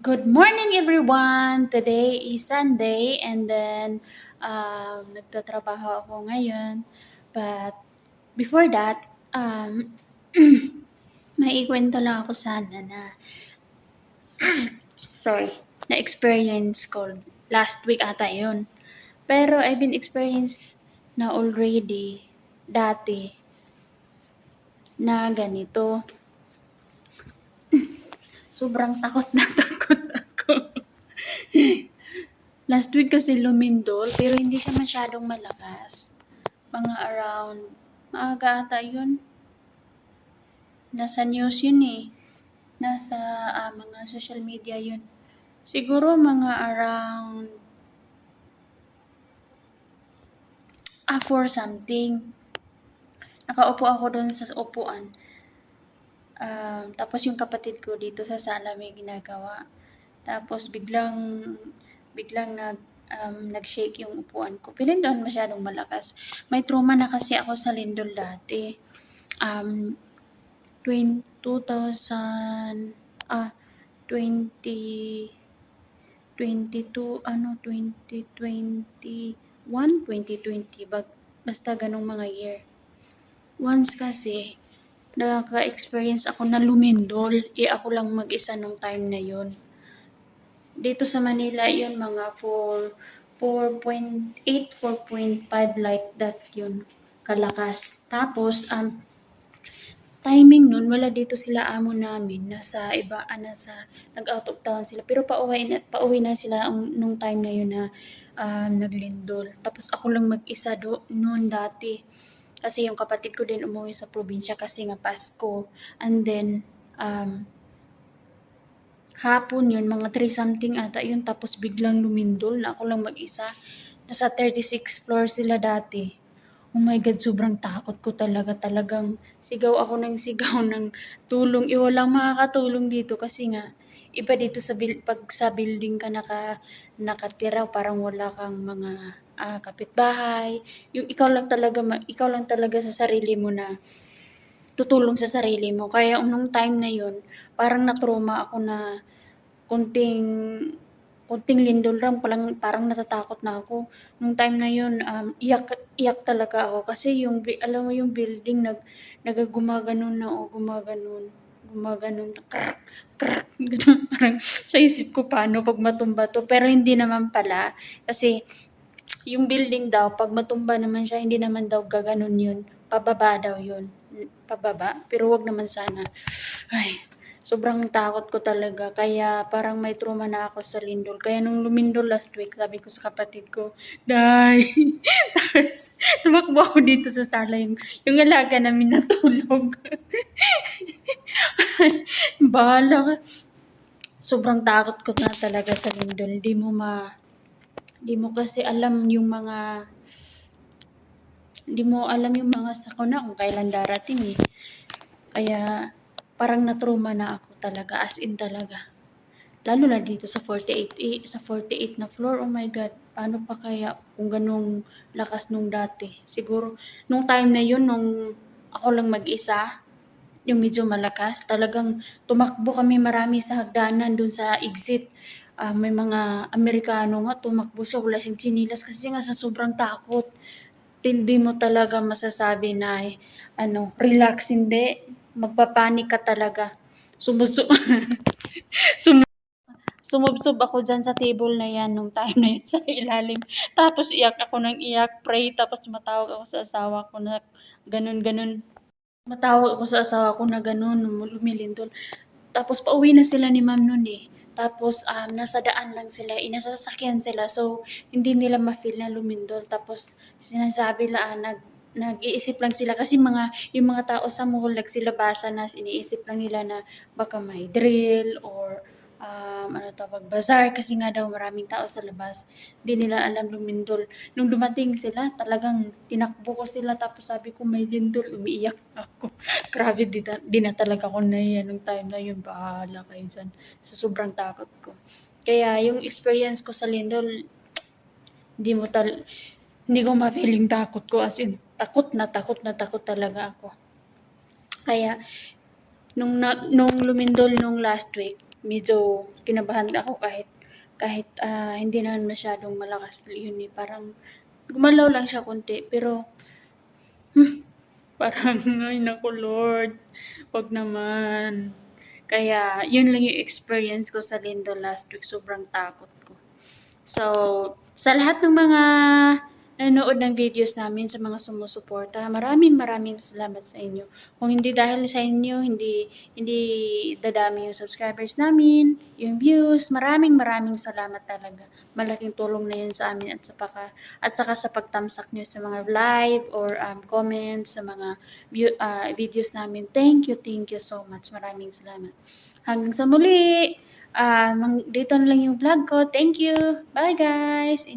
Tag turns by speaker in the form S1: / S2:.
S1: Good morning everyone! Today is Sunday and then um, nagtatrabaho ako ngayon. But before that, um, may ikwento lang ako sana na sorry, na experience ko last week ata yun. Pero I've been experience na already dati na ganito. Sobrang takot na takot ako. Last week kasi lumindol, pero hindi siya masyadong malakas. Mga around, maaga ata yun. Nasa news yun eh. Nasa ah, mga social media yun. Siguro mga around ah, for something. Nakaupo ako doon sa upuan. Um, tapos yung kapatid ko dito sa sala may ginagawa. Tapos biglang biglang nag um, nag-shake yung upuan ko. Piling doon masyadong malakas. May trauma na kasi ako sa lindol dati. Um, 20, 2000 ah 20 22 ano 2021 2020 bag, basta ganong mga year. Once kasi nakaka-experience ako na lumindol. Eh, ako lang mag-isa nung time na yun. Dito sa Manila, yun mga 4, 4.8, 4.5 like that yun. Kalakas. Tapos, um, timing nun, wala dito sila amo namin. Nasa iba, ah, nasa, nag-out of town sila. Pero pauwi na, pauwi na sila nung time na yun na um, naglindol. Tapos ako lang mag-isa do, noon dati. Kasi yung kapatid ko din umuwi sa probinsya kasi nga Pasko. And then, um, hapon yun, mga 3 something ata yun. Tapos biglang lumindol na ako lang mag-isa. Nasa 36 floor sila dati. Oh my God, sobrang takot ko talaga. Talagang sigaw ako ng sigaw ng tulong. Eh, walang makakatulong dito kasi nga, iba dito sa pag sa building ka naka, nakatira, parang wala kang mga ah, kapitbahay. Yung ikaw lang talaga, ikaw lang talaga sa sarili mo na tutulong sa sarili mo. Kaya nung time na yun, parang na-trauma ako na kunting kunting lindol lang, parang, parang natatakot na ako. Nung time na yun, um, iyak, iyak talaga ako. Kasi yung, alam mo yung building, nag, nagagumaganon na o gumaganon. Gumaganon. Krak, krak, ganun. Parang sa isip ko paano pag matumba to. Pero hindi naman pala. Kasi yung building daw, pag matumba naman siya, hindi naman daw gaganon yun. Pababa daw yun. Pababa. Pero wag naman sana. Ay, sobrang takot ko talaga. Kaya parang may trauma na ako sa lindol. Kaya nung lumindol last week, sabi ko sa kapatid ko, Day! Tapos, tumakbo ako dito sa sala yung, yung alaga namin natulog. Bahala ka. Sobrang takot ko na talaga sa lindol. Di mo ma... Di mo kasi alam yung mga... Di mo alam yung mga sakuna kung kailan darating eh. Kaya parang na-trauma na ako talaga. As in talaga. Lalo na dito sa 48, eh, sa 48 na floor. Oh my God. Paano pa kaya kung ganong lakas nung dati? Siguro, nung time na yun, nung ako lang mag-isa, yung medyo malakas, talagang tumakbo kami marami sa hagdanan dun sa exit. Ah, may mga Amerikano nga, tumakbo siya, wala siyang kasi nga sa sobrang takot. Hindi mo talaga masasabi na eh, ano, relax, hindi. Magpapanik ka talaga. Sumusu Sum sumubsob ako dyan sa table na yan nung time na yun sa ilalim. Tapos iyak ako ng iyak, pray, tapos matawag ako sa asawa ko na ganun-ganun. Matawag ako sa asawa ko na ganun, lumilindol. Tapos pauwi na sila ni ma'am nun eh. Tapos um, nasa daan lang sila, inasasakyan sila. So, hindi nila ma-feel na lumindol. Tapos sinasabi la, nag, nag-iisip lang sila kasi mga yung mga tao sa mall nagsilabasa na iniisip lang nila na baka may drill or um, ano tawag, bazaar kasi nga daw maraming tao sa labas. Hindi nila alam lumindol. Nung dumating sila, talagang tinakbo ko sila tapos sabi ko may lindol, umiiyak ako. Grabe, di na, di na talaga ako naiyan nung time na yun. Bahala kayo dyan. Sa sobrang takot ko. Kaya yung experience ko sa lindol, hindi mo tal hindi ko ma-feeling takot ko as in takot na takot na takot talaga ako. Kaya nung na, nung lumindol nung last week, medyo kinabahan ako kahit kahit ah, hindi naman masyadong malakas yun eh. Parang gumalaw lang siya konti. Pero hmm, parang ay naku Lord, wag naman. Kaya yun lang yung experience ko sa Lindo last week. Sobrang takot ko. So, sa lahat ng mga nanonood ng videos namin, sa mga sumusuporta, maraming maraming salamat sa inyo. Kung hindi dahil sa inyo, hindi hindi dadami yung subscribers namin, yung views, maraming maraming salamat talaga. Malaking tulong na yun sa amin at sa paka, at saka sa pagtamsak nyo sa mga live or um, comments sa mga ah, videos namin. Thank you, thank you so much. Maraming salamat. Hanggang sa muli, mang- dito na lang yung vlog ko. Thank you. Bye guys.